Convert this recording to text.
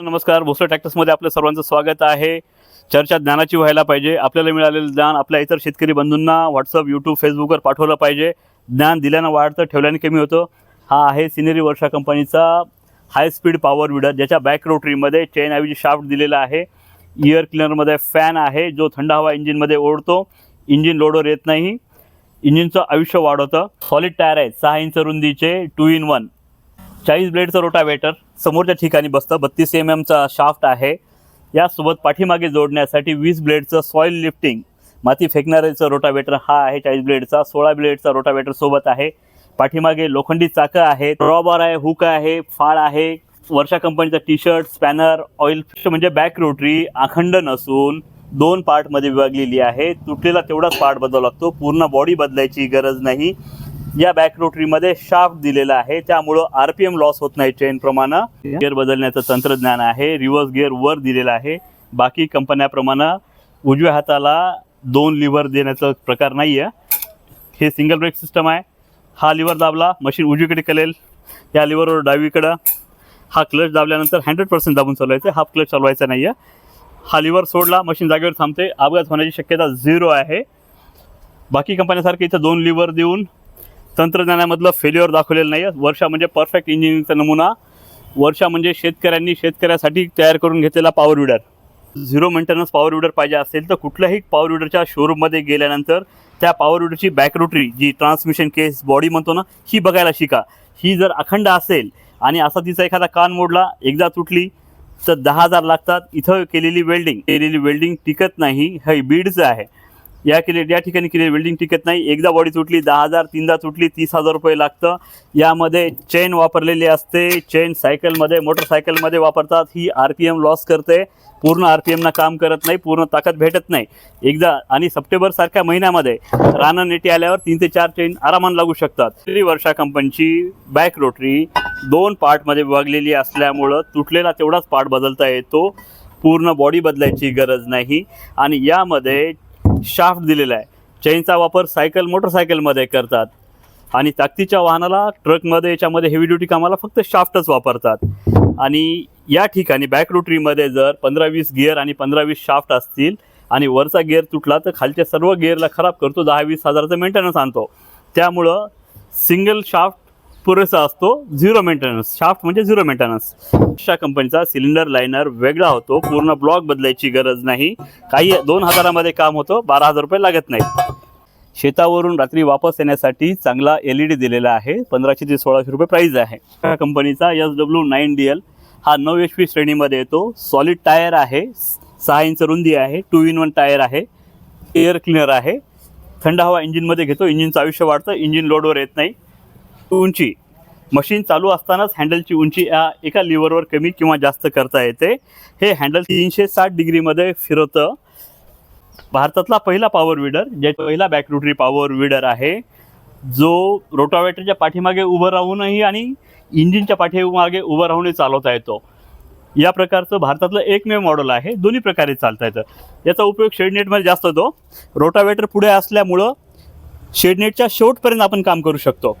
नमस्कार भोसले ट्रॅक्टर्समध्ये आपलं सर्वांचं स्वागत आहे. चर्चा ज्ञानाची व्हायला पाहिजे आपल्याला मिळालेलं ज्ञान आपल्या इतर शेतकरी बंधूंना व्हॉट्सअप यूट्यूब फेसबुकवर पाठवलं पाहिजे. ज्ञान दिल्यानं वाढतं ठेवल्याने कमी होतं. हा आहे सिनेरी वर्षा कंपनीचा हाय स्पीड पॉवर विडर ज्याच्या बॅक रोटरीमध्ये चेन ऐवजी शाफ्ट दिलेला आहे. इयर क्लिनरमध्ये फॅन आहे जो थंड हवा इंजिनमध्ये ओढतो. इंजिन लोडवर येत नाही. इंजिनचं आयुष्य वाढवतं. सॉलिड टायर आहेत सहा इंच रुंदीचे टू इन वन चाळीस ब्लेडचं रोटावेटर समोरच्या ठिकाणी बसतं बत्तीस एम एमचा शाफ्ट आहे. यासोबत पाठीमागे जोडण्यासाठी वीस ब्लेडचं सॉईल लिफ्टिंग माती फेकणाऱ्याचं रोटावेटर हा आहे चाळीस ब्लेडचा सोळा ब्लेडचा रोटावेटर सोबत आहे. पाठीमागे लोखंडी चाकं आहेत ड्रॉबर आहे हुक आहे फाळ आहे वर्षा कंपनीचा टी शर्ट स्पॅनर ऑइल म्हणजे बॅक रोटरी अखंड नसून दोन पार्टमध्ये विभागलेली आहे. तुटलेला तेवढाच पार्ट बदलावा लागतो पूर्ण बॉडी बदलायची गरज नाही. या बॅक रोटरीमध्ये शाफ्ट दिलेला आहे. त्यामुळं आर पी एम लॉस होत नाही चेन प्रमाणे. गिअर बदलण्याचं तंत्रज्ञान आहे. रिव्हर्स गिअर वर दिलेला आहे. बाकी कंपन्याप्रमाणे उजव्या हाताला दोन लिव्हर देण्याचा प्रकार नाही आहे हे सिंगल ब्रेक सिस्टम आहे. हा लिव्हर दाबला मशीन उजवीकडे करेल या लिव्हरवर डावीकडं. हा क्लच दाबल्यानंतर हंड्रेड पर्सेंट दाबून चालवायचं. हा क्लच चालवायचा नाही आहे हा लिव्हर सोडला मशीन जागेवर थांबते. अपघात होण्याची शक्यता झिरो आहे. बाकी कंपन्यासारखं इथं दोन लिव्हर देऊन तंत्रज्ञानामधलं फेल्युअर दाखवलेलं नाही आहे वर्षा म्हणजे परफेक्ट इंजिनिअरिंगचा नमुना. वर्षा म्हणजे शेतकऱ्यांनी शेतकऱ्यासाठी तयार करून घेतलेला power weeder zero maintenance power weeder पाहिजे असेल तर कुठल्याही पॉवर विडरच्या शोरूममध्ये गेल्यानंतर त्या पॉवर विडरची बॅक रोटरी जी ट्रान्समिशन केस बॉडी म्हणतो ना ही बघायला शिका. ही जर अखंड असेल आणि असा तिचा एखादा कान मोडला एकदा तुटली तर दहा हजार लागतात. इथं केलेली वेल्डिंग केलेली वेल्डिंग टिकत नाही. हे बीडचं आहे. या केले या ठिकाणी केले वेल्डिंग टिकत नाही. एकदा बॉडी तुटली दहा हजार तीनदा तुटली तीस हजार रुपये लागतं. यामध्ये चेन वापरलेली असते. चेन सायकलमध्ये मोटरसायकलमध्ये वापरतात. ही आर पी एम लॉस करते. पूर्ण आर पी एमना काम करत नाही पूर्ण ताकद भेटत नाही. एकदा आणि सप्टेंबरसारख्या महिन्यामध्ये रानं नेटी आल्यावर तीन ते चार चेन आरामान लागू शकतात. श्री वर्षा कंपनीची बॅक रोटरी दोन पार्टमध्ये विभागलेली असल्यामुळं तुटलेला तेवढाच पार्ट बदलता येतो. पूर्ण बॉडी बदलायची गरज नाही. आणि यामध्ये शाफ्ट दिलेला आहे. चेनचा वापर सायकल मोटरसायकलमध्ये करतात. आणि ताकदीच्या वाहनाला ट्रकमध्ये याच्यामध्ये हेवी ड्युटी कामाला फक्त शाफ्टच वापरतात. आणि या ठिकाणी बॅक रोटरीमध्ये जर पंधरा वीस गिअर आणि पंधरा वीस शाफ्ट असतील आणि वरचा गिअर तुटला तर खालच्या सर्व गिअरला खराब करतो. दहा वीस हजाराचं मेंटेनन्स आणतो. त्यामुळं सिंगल शाफ्ट पुरेसा असतो. झिरो मेंटेनन्स शाफ्ट म्हणजे झिरो मेंटेनन्स अशा कंपनीचा सिलेंडर लायनर वेगळा होतो. पूर्ण ब्लॉक बदलायची गरज नाही. काही दोन हजारामध्ये काम होतं. बारा हजार रुपये लागत नाहीत. शेतावरून रात्री वापस येण्यासाठी चांगला एल ई डी दिलेला आहे. पंधराशे ते सोळाशे रुपये प्राईज आहे. या कंपनीचा S W nine D L हा नऊ एच पी श्रेणीमध्ये येतो. सॉलिड टायर आहे. सहा इंच रुंदी आहे. टू इन वन टायर आहे. एअर क्लिनर आहे. थंड हवा इंजिनमध्ये घेतो. इंजिनचं आयुष्य वाढतं. इंजिन लोडवर येत नाही. उंची. मशीन चालू असतानाच हँडलची उंची या एका लिव्हरवर कमी किंवा जास्त करता येते. हे हँडल तीनशे साठ डिग्रीमध्ये फिरवतं भारतातला पहिला पॉवर विडर जे पहिला बॅक रोटरी पॉवर विडर आहे. जो रोटावेटरच्या पाठीमागे उभं राहूनही आणि इंजिनच्या पाठीमागे उभं राहूनही चालवता येतो. या प्रकारचं भारतातलं एकमेव मॉडेल आहे. दोन्ही प्रकारे चालता येतं. याचा उपयोग शेडनेटमध्ये जास्त होतो. रोटावेटर पुढे असल्यामुळं शेडनेटच्या शेवटपर्यंत आपण काम करू शकतो.